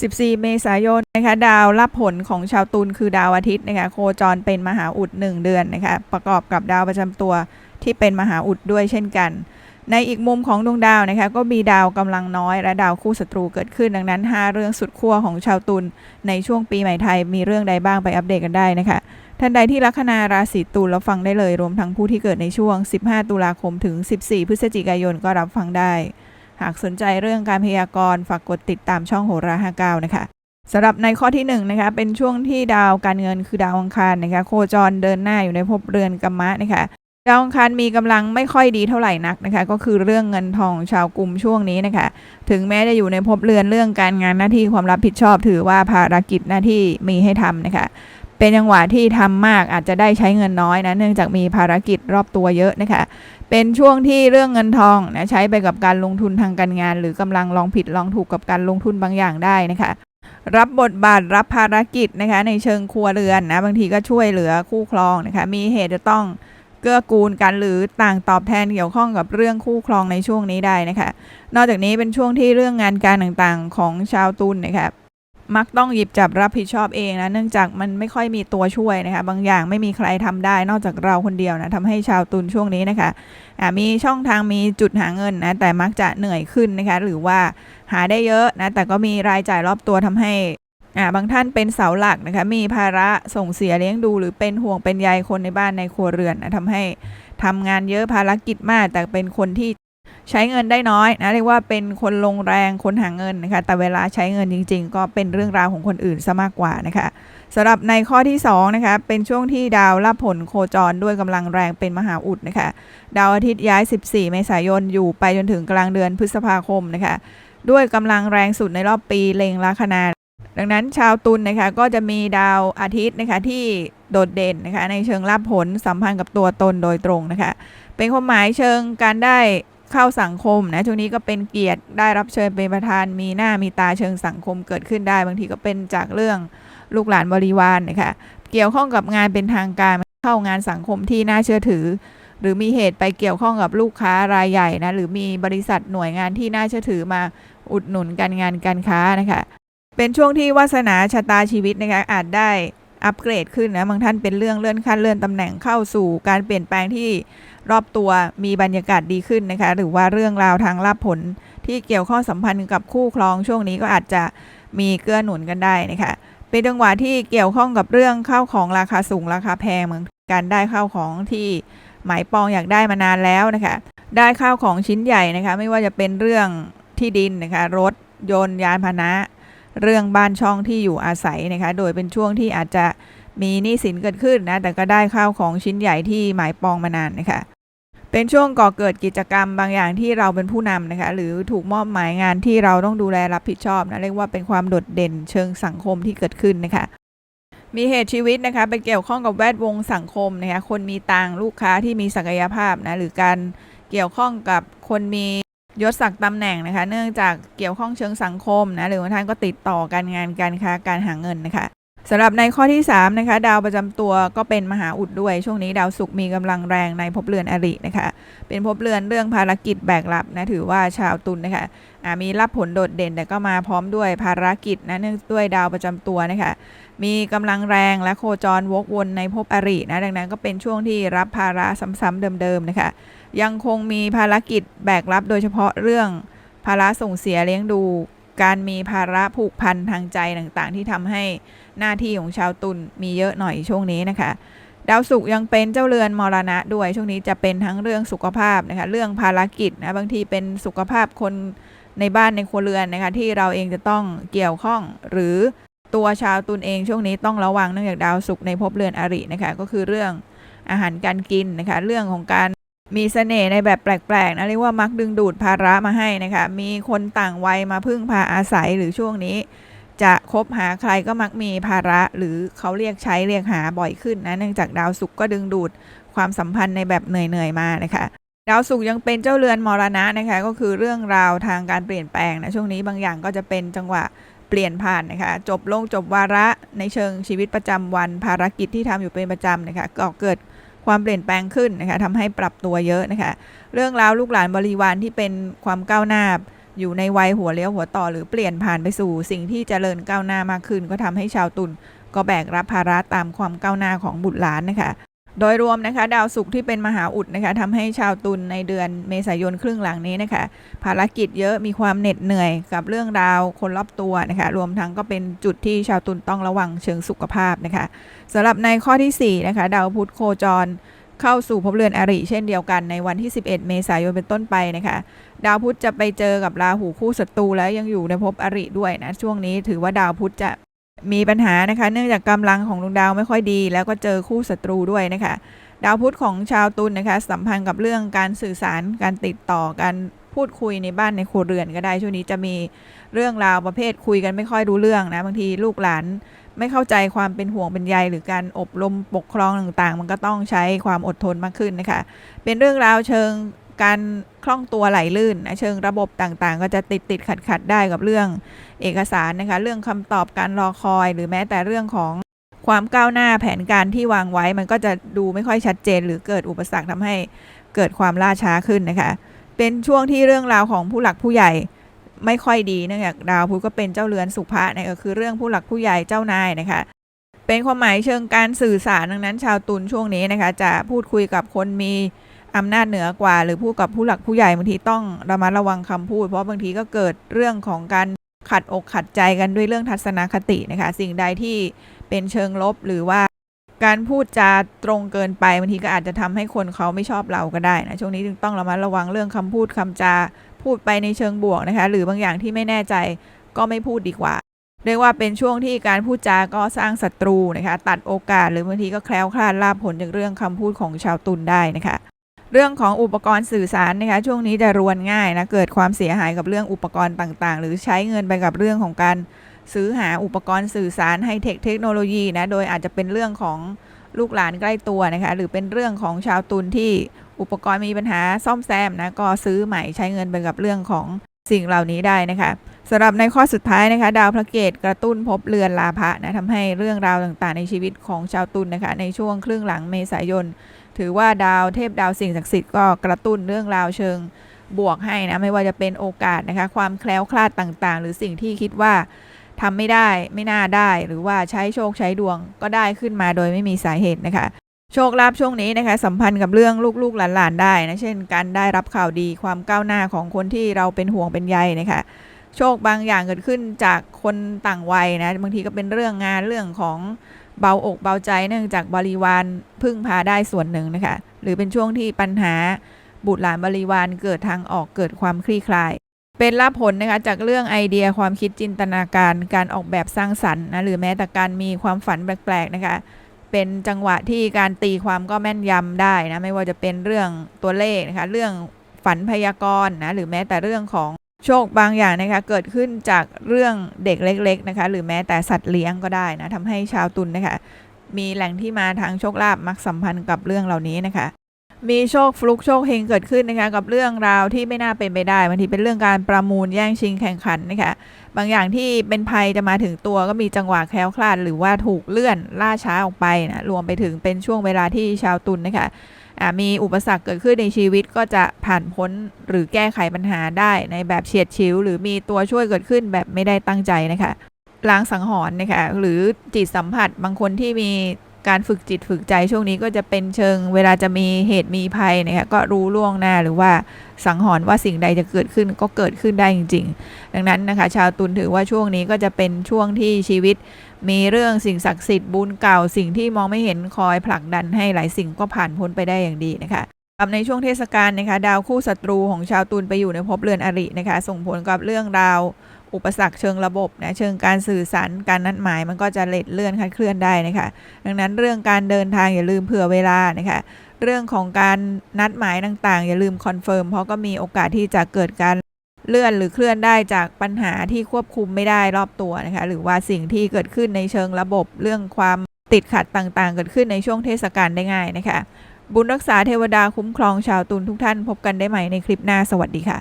14 เมษายนนะคะดาวรับผลของชาวตุลคือดาวอาทิตย์นะคะโคจรเป็นมหาอุด 1 เดือนนะคะประกอบกับดาวประจำตัวที่เป็นมหาอุดด้วยเช่นกัน ในอีกมุมของดวงดาวนะคะก็มีดาวกำลังน้อยและดาวคู่ศัตรูเกิดขึ้นดังนั้น 5 เรื่องสุดขั้วของชาวตุลในช่วงปีใหม่ไทยมีเรื่องใดบ้างไปอัปเดตกันได้นะคะท่านใดที่ลัคนาราศีตุลรับฟังได้เลย รวมทั้งผู้ที่เกิดในช่วง 15 ตุลาคมถึง 14 พฤศจิกายนก็รับฟังได้ หากสนใจเรื่องการพยากรณ์ฝากกดติดตามช่องโหราฮาเก้านะคะสำหรับในข้อที่1นงนะคะเป็นช่วงที่ดาวการเงินคือดาวอังคารนะคะโคจรเดินหน้าอยู่ในภพเรือนกัมมะนะคะดาวอังคารมีกำลังไม่ค่อยดีเท่าไหร่นักนะคะ ก็คือเรื่องเงินทองชาวกลุ่มช่วงนี้นะคะ ถึงแม้จะอยู่ในภพเรือนเรื่องการงานหน้าที่ความรับผิดชอบ ถือว่าภารกิจหน้าที่มีให้ทำนะคะ เป็นจังหวะที่ทำมากอาจจะได้ใช้เงินน้อยนะเนื่องจากมีภารกิจรอบตัวเยอะนะคะ เป็นช่วงที่เรื่องเงินทองนะใช้ไปกับการลงทุนทางการงาน หรือกำลังลองผิดลองถูกกับการลงทุนบางอย่างได้นะคะรับบทบาทรับภารกิจนะคะในเชิงครัวเรือนนะบางทีก็ช่วยเหลือคู่ครองนะคะมีเหตุจะต้องเกื้อกูลกันหรือต่างตอบแทนเกี่ยวข้องกับเรื่องคู่ครองในช่วงนี้ได้นะคะ นอกจากนี้เป็นช่วงที่เรื่องงานการต่างๆของชาวตุลนะคะ มักต้องหยิบจับรับผิดชอบเองนะเนื่องจากมันไม่ค่อยมีตัวช่วยนะคะบางอย่างไม่มีใครทำได้นอกจากเราคนเดียวนะทำให้ชาวตุลช่วงนี้นะคะะมีช่องทางมีจุดหาเงินนะแต่มักจะเหนื่อยขึ้นนะคะหรือว่าหาได้เยอะนะแต่ก็มีรายจ่ายรอบตัวทำให้อ่าบางท่านเป็นเสาหลักนะคะมีภาระส่งเสียเลี้ยงดู หรือเป็นห่วงเป็นใยคนในบ้านในครัวเรือนนะทำให้ทำงานเยอะภารกิจมาก แต่เป็นคนที่ ใช้เงินได้น้อยนะเรียกว่าเป็นคนลงแรงคนหาเงินนะคะแต่เวลาใช้เงินจริง ๆ ก็เป็นเรื่องราวของคนอื่นซะมากกว่านะคะสำหรับในข้อที่2นะคะเป็นช่วงที่ดาวรับผลโคจรด้วยกำลังแรงเป็นมหาอุดนะคะดาวอาทิตย์ย้าย 14 เมษายนอยู่ไปจนถึงกลางเดือนพฤษภาคมนะคะด้วยกำลังแรงสุดในรอบปีเลงลัคนาดังนั้นชาวตุลนนะคะก็จะมีดาวอาทิตย์นะคะที่โดดเด่นนะคะในเชิงรับผลสัมพันธ์กับตัวตนโดยตรงนะคะเป็นความหมายเชิงการได้ เข้าสังคมนะช่วงนี้ก็เป็นเกียรติได้รับเชิญเป็นประธานมีหน้ามีตาเชิงสังคมเกิดขึ้นได้ บางทีก็เป็นจากเรื่องลูกหลานบริวารนนะคะเกี่ยวข้องกับงานเป็นทางการเข้างานสังคมที่น่าเชื่อถือ หรือมีเหตุไปเกี่ยวข้องกับลูกค้ารายใหญ่นะหรือมีบริษัทหน่วยงานที่น่าเชื่อถือมาอุดหนุนการงานการค้านะคะเป็นช่วงที่วาสนาชะตาชีวิตนะคะอาจได้อัปเกรดขึ้นนะบางท่านเป็นเรื่องเลื่อนขั้นเลื่อนตำแหน่งเข้าสู่การเปลี่ยนแปลงที่ รอบตัวมีบรรยากาศดีขึ้นนะคะ หรือว่าเรื่องราวทางรับผลที่เกี่ยวข้องสัมพันธ์กับคู่ครองช่วงนี้ก็อาจจะมีเกื้อหนุนกันได้นะคะเป็นจังหวะที่เกี่ยวข้องกับเรื่องข้าวของราคาสูงราคาแพงเหมือนการได้ข้าวของที่หมายปองอยากได้มานานแล้วนะคะ ได้ข้าวของชิ้นใหญ่นะคะ ไม่ว่าจะเป็นเรื่องที่ดินนะคะ รถยนต์ยานพาหนะ เรื่องบ้านช่องที่อยู่อาศัยนะคะ โดยเป็นช่วงที่อาจจะมีหนี้สินเกิดขึ้นนะ แต่ก็ได้ข้าวของชิ้นใหญ่ที่หมายปองมานานนะคะ เป็นช่วงก่อเกิดกิจกรรมบางอย่างที่เราเป็นผู้นำนะคะหรือถูกมอบหมายงานที่เราต้องดูแลรับผิดชอบนะเรียกว่าเป็นความโดดเด่นเชิงสังคมที่เกิดขึ้นนะคะมีเหตุชีวิตนะคะไปเกี่ยวข้องกับแวดวงสังคมนะคะคนมีตังลูกค้าที่มีศักยภาพนะหรือการเกี่ยวข้องกับคนมียศศักดิ์ตำแหน่งนะคะ เนื่องจากเกี่ยวข้องเชิงสังคมนะหรือบางท่านก็ติดต่อการงานการค้าการหาเงินนะคะ สำหรับในข้อที่3นะคะดาวประจำตัวก็เป็นมหาอุดด้วย ช่วงนี้ดาวศุกร์มีกำลังแรงในภพเรือนอรินะคะ เป็นภพเรือนเรื่องภารกิจแบกรับนะถือว่าชาวตุลนนะคะมีรับผลโดดเด่นแต่ก็มาพร้อมด้วยภารกิจนะเนื่องด้วยดาวประจำตัวนะคะมีกำลังแรงและโคจรวกวนในภพอรินะดังนั้นก็เป็นช่วงที่รับภาระซ้ำๆเดิมๆนะคะ ยังคงมีภารกิจแบกรับโดยเฉพาะเรื่องภาระส่งเสียเลี้ยงดู การมีภาระผูกพันทางใจต่างๆ ที่ทำให้หน้าที่ของชาวตุลมีเยอะหน่อยช่วงนี้นะคะดาวศุกร์ยังเป็นเจ้าเรือนมรณะด้วย ช่วงนี้จะเป็นทั้งเรื่องสุขภาพนะคะเรื่องภารกิจนะบางทีเป็นสุขภาพคนในบ้านในครัวเรือนนะคะที่เราเองจะต้องเกี่ยวข้องหรือตัวชาวตุลเองช่วงนี้ต้องระวังเนื่องจากดาวศุกร์ในภพเรือนอรินะคะก็คือเรื่องอาหารการกินนะคะเรื่องของการ มีเสน่ห์ในแบบแปลกๆนะเรียกว่ามักดึงดูดภาระมาให้นะคะ มีคนต่างวัยมาพึ่งพาอาศัยหรือช่วงนี้ จะคบหาใครก็มักมีภาระหรือเขาเรียกใช้เรียกหาบ่อยขึ้นนะเนื่องจากดาวศุกร์ก็ดึงดูดความสัมพันธ์ในแบบเหนื่อยๆมานะคะดาวศุกร์ยังเป็นเจ้าเรือนมรณะนะคะก็คือเรื่องราวทางการเปลี่ยนแปลงนะช่วงนี้บางอย่างก็จะเป็นจังหวะเปลี่ยนผ่านนะคะจบลงจบวาระในเชิงชีวิตประจำวันภารกิจที่ทำอยู่เป็นประจำนะคะก็เกิด ความเปลี่ยนแปลงขึ้นนะคะทำให้ปรับตัวเยอะนะคะ เรื่องราวลูกหลานบริวารที่เป็นความก้าวหน้าอยู่ในวัยหัวเลี้ยวหัวต่อหรือเปลี่ยนผ่านไปสู่สิ่งที่เจริญก้าวหน้ามากขึ้น ก็ทำให้ชาวตุลก็แบกรับภาระตามความก้าวหน้าของบุตรหลานนะคะ โดยรวมนะคะ ดาวศุกร์ที่เป็นมหาอุดนะคะทำให้ชาวตุลในเดือนเมษายนครึ่งหลังนี้นะคะ ภารกิจเยอะมีความเหน็ดเหนื่อยกับเรื่องราวคนรอบตัวนะคะ รวมทั้งก็เป็นจุดที่ชาวตุลต้องระวังเชิงสุขภาพนะคะสำหรับในข้อทีสี่4นะคะดาวพุธโคจรเข้าสู่ภพเรือนอริเช่นเดียวกันในวันที่ 11 เมษายนเป็นต้นไปนะคะ ดาวพุธจะไปเจอกับราหูคู่ศัตรูแล้วยังอยู่ในภพอริด้วยนะช่วงนี้ถือว่าดาวพุธจะ มีปัญหานะคะ เนื่องจากกำลังของดวงดาวไม่ค่อยดี แล้วก็เจอคู่ศัตรูด้วยนะคะ ดาวพุธของชาวตุลนนะคะสัมพันธ์กับเรื่องการสื่อสารการติดต่อการพูดคุยในบ้านในครัวเรือนก็ได้ช่วงนี้จะมีเรื่องราวประเภทคุยกันไม่ค่อยรู้เรื่องนะบางทีลูกหลานไม่เข้าใจความเป็นห่วงเป็นใยหรือการอบรมปกครองต่างๆ มันก็ต้องใช้ความอดทนมากขึ้นนะคะ เป็นเรื่องราวเชิง การคล่องตัวไหลลื่นนะเชิงระบบต่างๆ ก็จะติดติดขัดขัดได้กับเรื่องเอกสารนะคะ เรื่องคำตอบการรอคอย หรือแม้แต่เรื่องของความก้าวหน้าแผนการที่วางไว้ มันก็จะดูไม่ค่อยชัดเจน หรือเกิดอุปสรรคทำให้เกิดความล่าช้าขึ้นนะคะ เป็นช่วงที่เรื่องราวของผู้หลักผู้ใหญ่ไม่ค่อยดีเนื่องจากดาวพุธก็เป็นเจ้าเรือนสุภะนะก็คือเรื่องผู้หลักผู้ใหญ่เจ้านายนะคะเป็นความหมายเชิงการสื่อสารดังนั้น ชาวตุลช่วงนี้นะคะ จะพูดคุยกับคนมี อำนาจเหนือกว่า หรือพูดกับผู้หลักผู้ใหญ่บางทีต้องระมัดระวังคำพูด เพราะบางทีก็เกิดเรื่องของการขัดอกขัดใจกันด้วยเรื่องทัศนคตินะคะสิ่งใดที่เป็นเชิงลบหรือว่าการพูดจาตรงเกินไปบางทีก็อาจจะทำให้คนเขาไม่ชอบเราก็ได้นะช่วงนี้จึงต้องระมัดระวังเรื่องคำพูดคำจาพูดไปในเชิงบวกนะคะ หรือบางอย่างที่ไม่แน่ใจก็ไม่พูดดีกว่า เรียกว่าเป็นช่วงที่การพูดจาก็สร้างศัตรูนะคะ ตัดโอกาสหรือบางทีก็แคล้วคลาดลาภผลจากเรื่องคำพูดของชาวตุลได้นะคะ เรื่องของอุปกรณ์สื่อสารนะคะช่วงนี้จะรวนง่ายนะเกิดความเสียหายกับเรื่องอุปกรณ์ต่างๆ หรือใช้เงินไปกับเรื่องของการซื้อหาอุปกรณ์สื่อสารไฮเทคเทคโนโลยีนะโดยอาจจะเป็นเรื่องของลูกหลานใกล้ตัวนะคะหรือเป็นเรื่องของชาวตุลที่อุปกรณ์มีปัญหาซ่อมแซมนะก็ซื้อใหม่ใช้เงินไปกับเรื่องของสิ่งเหล่านี้ได้นะคะสำหรับในข้อสุดท้ายนะคะ ดาวพระเกตกระตุ้นพบเรือนลาภะนะทำให้เรื่องราวต่างๆ ในชีวิตของชาวตุลนะคะ ในช่วงครึ่งหลังเมษายน ถือว่าดาวเทพดาวสิ่งศักดิ์สิทธิ์ก็กระตุ้นเรื่องราวเชิงบวกให้นะ ไม่ว่าจะเป็นโอกาสนะคะ ความแคล้วคลาดต่างๆ หรือสิ่งที่คิดว่าทำไม่ได้ไม่น่าได้หรือว่าใช้โชคใช้ดวงก็ได้ขึ้นมาโดยไม่มีสาเหตุนะคะ โชคลาภช่วงนี้นะคะ สัมพันธ์กับเรื่องลูกๆหลานๆได้นะเช่น การได้รับข่าวดีความก้าวหน้าของคนที่เราเป็นห่วงเป็นใยนะคะโชคบางอย่างเกิดขึ้นจากคนต่างวัยนะบางทีก็เป็นเรื่องงานเรื่องของ เบาอกเบาใจเนื่องจากบริวารพึ่งพาได้ส่วนหนึ่งนะคะ หรือเป็นช่วงที่ปัญหาบุตรหลานบริวารเกิดทางออกเกิดความคลี่คลาย เป็นลาภผลนะคะจากเรื่องไอเดียความคิดจินตนาการการออกแบบสร้างสรรค์นะหรือแม้แต่การมีความฝันแปลกๆนะคะเป็นจังหวะที่การตีความก็แม่นยำได้นะไม่ว่าจะเป็นเรื่องตัวเลขนะคะเรื่องฝันพยากรณ์นะหรือแม้แต่เรื่องของ โชคบางอย่างนะคะเกิดขึ้นจากเรื่องเด็กเล็ก ๆนะคะ หรือแม้แต่สัตว์เลี้ยงก็ได้นะทำให้ชาวตุลนนะคะมีแหล่งที่มาทางโชคลาภมักสัมพันธ์กับเรื่องเหล่านี้นะคะ มีโชคฟลุกโชคเฮงเกิดขึ้นนะคะกับเรื่องราวที่ไม่น่าเป็นไปได้บางทีเป็นเรื่องการประมูลแย่งชิงแข่งขันนะคะ บางอย่างที่เป็นภัยจะมาถึงตัวก็มีจังหวะแคล้วคลาด หรือว่าถูกเลื่อนล่าช้าออกไปนะรวมไปถึงเป็นช่วงเวลาที่ชาวตุลนนะคะ มีอุปสรรคเกิดขึ้นในชีวิตก็จะผ่านพ้นหรือแก้ไขปัญหาได้ในแบบเฉียดฉิว หรือมีตัวช่วยเกิดขึ้นแบบไม่ได้ตั้งใจนะคะล้างสังหรณ์นะคะหรือจิตสัมผัสบางคนที่มีการฝึกจิตฝึกใจช่วงนี้ก็จะเป็นเชิง เวลาจะมีเหตุมีภัยนะคะก็รู้ล่วงหน้าหรือว่าสังหรณ์ว่าสิ่งใดจะเกิดขึ้นก็เกิดขึ้นได้จริง ๆ ดังนั้นนะคะ ชาวตุลถือว่าช่วงนี้ก็จะเป็นช่วงที่ชีวิต มีเรื่องสิ่งศักดิ์สิทธิ์บุญเก่าสิ่งที่มองไม่เห็นคอยผลักดันให้หลายสิ่งก็ผ่านพ้นไปได้อย่างดีนะคะสำหรับในช่วงเทศกาลนะคะดาวคู่ศัตรูของชาวตุลไปอยู่ในภพเรือนอรินะคะ ส่งผลกับเรื่องราว อุปสรรคเชิงระบบนะเชิงการสื่อสารการนัดหมายมันก็จะเล็ดเลื่อนคลาดเคลื่อนได้นะคะดังนั้นเรื่องการเดินทางอย่าลืมเผื่อเวลานะคะเรื่องของการนัดหมายต่างๆ อย่าลืมคอนเฟิร์มเพราะก็มีโอกาสที่จะเกิดการ เลื่อนหรือเคลื่อนได้จากปัญหาที่ควบคุมไม่ได้รอบตัวนะคะหรือว่าสิ่งที่เกิดขึ้นในเชิงระบบเรื่องความติดขัดต่างๆ เกิดขึ้นในช่วงเทศกาลได้ง่ายนะคะ บุญรักษาเทวดาคุ้มครองชาวตุลทุกท่านพบกันได้ใหม่ในคลิปหน้าสวัสดีค่ะ